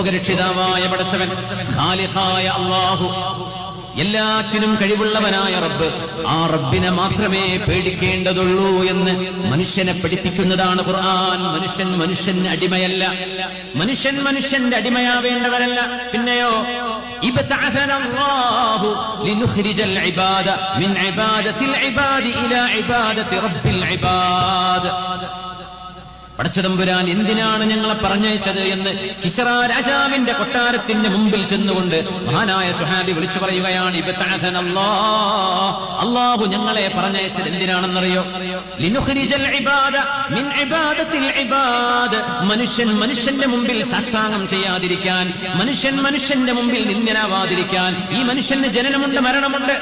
ലോകരക്ഷിതാവായ പടച്ചവൻ അള്ളാഹു എല്ലാറ്റിനും കഴിവുള്ളവനായ റബ്ബ്. ആ റബ്ബിനെ മാത്രമേ പേടിക്കേണ്ടതുള്ളൂ എന്ന് മനുഷ്യനെ പഠിപ്പിക്കുന്നതാണ് ഖുർആൻ. മനുഷ്യൻ മനുഷ്യന് അടിമയല്ല. മനുഷ്യൻ മനുഷ്യന്റെ അടിമയാവേണ്ടവരല്ല. പിന്നെയോ ഇബാദ. പടച്ചതമ്പുരാൻ എന്തിനാണ് ഞങ്ങളെ പറഞ്ഞയച്ചത് എന്ന് കിസറ രാജാവിന്റെ കൊട്ടാരത്തിന്റെ മുമ്പിൽ ചെന്നുകൊണ്ട് മഹാനായ സുഹാബി വിളിച്ചു പറയുകയാണ്. അള്ളാഹു ഞങ്ങളെ പറഞ്ഞയച്ചത് എന്തിനാണെന്നറിയോ മനുഷ്യൻ മനുഷ്യന്റെ മുമ്പിൽ സാഷ്ടാംഗം ചെയ്യാതിരിക്കാൻ മനുഷ്യൻ മനുഷ്യന്റെ മുമ്പിൽ നിന്ദനാവാതിരിക്കാൻ ഈ മനുഷ്യന് ജനനമുണ്ട് മരണമുണ്ട്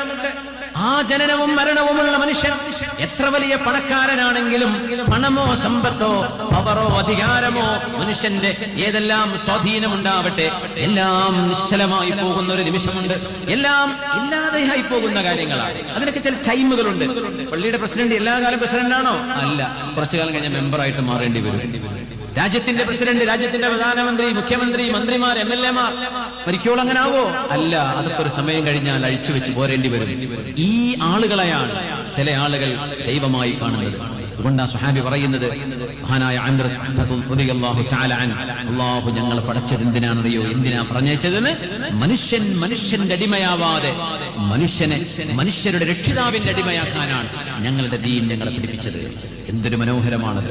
ആ ജനനവും മരണവുമുള്ള മനുഷ്യൻ എത്ര വലിയ പണക്കാരനാണെങ്കിലും പണമോ സമ്പത്തോ പവറോ അധികാരമോ മനുഷ്യന്റെ ഏതെല്ലാം സ്വാധീനമുണ്ടാവട്ടെ എല്ലാം നിശ്ചലമായി പോകുന്ന ഒരു നിമിഷമുണ്ട്. എല്ലാം ഇല്ലാതെയായി പോകുന്ന കാര്യങ്ങളാണ്. അതിനൊക്കെ ചില ടൈമുകളുണ്ട്. പള്ളിയുടെ പ്രസിഡന്റ് എല്ലാ കാലം പ്രസിഡന്റാണോ? അല്ല. കുറച്ചു കാലം കഴിഞ്ഞാൽ മെമ്പറായിട്ട് മാറേണ്ടി വരും. രാജ്യത്തിന്റെ പ്രസിഡന്റ് രാജ്യത്തിന്റെ പ്രധാനമന്ത്രി മുഖ്യമന്ത്രി മന്ത്രിമാർ എം എൽ എമാർ മരിക്കോളം അങ്ങനെ ആവോ അല്ല അതൊക്കെ ഒരു സമയം കഴിഞ്ഞാൽ അഴിച്ചു വെച്ച് പോരേണ്ടി വരും. ഈ ആളുകളെയാണ് ചില ആളുകൾ ദൈവമായി കാണുന്നത്. അതുകൊണ്ടാ സുഹാബി പറയുന്നത് മഹാനായ അള്ളാഹു ഞങ്ങൾ പഠിച്ചത് എന്തിനാണെന്നറിയോ? എന്തിനാ പറഞ്ഞയച്ചതെന്ന്? മനുഷ്യൻ മനുഷ്യന്റെ അടിമയാവാതെ മനുഷ്യനെ മനുഷ്യരുടെ രക്ഷിതാവിന്റെ അടിമയാക്കാനാണ് ഞങ്ങളുടെ ദീൻ ഞങ്ങളെ പഠിപ്പിച്ചത് എന്തൊരു മനോഹരമാണത്.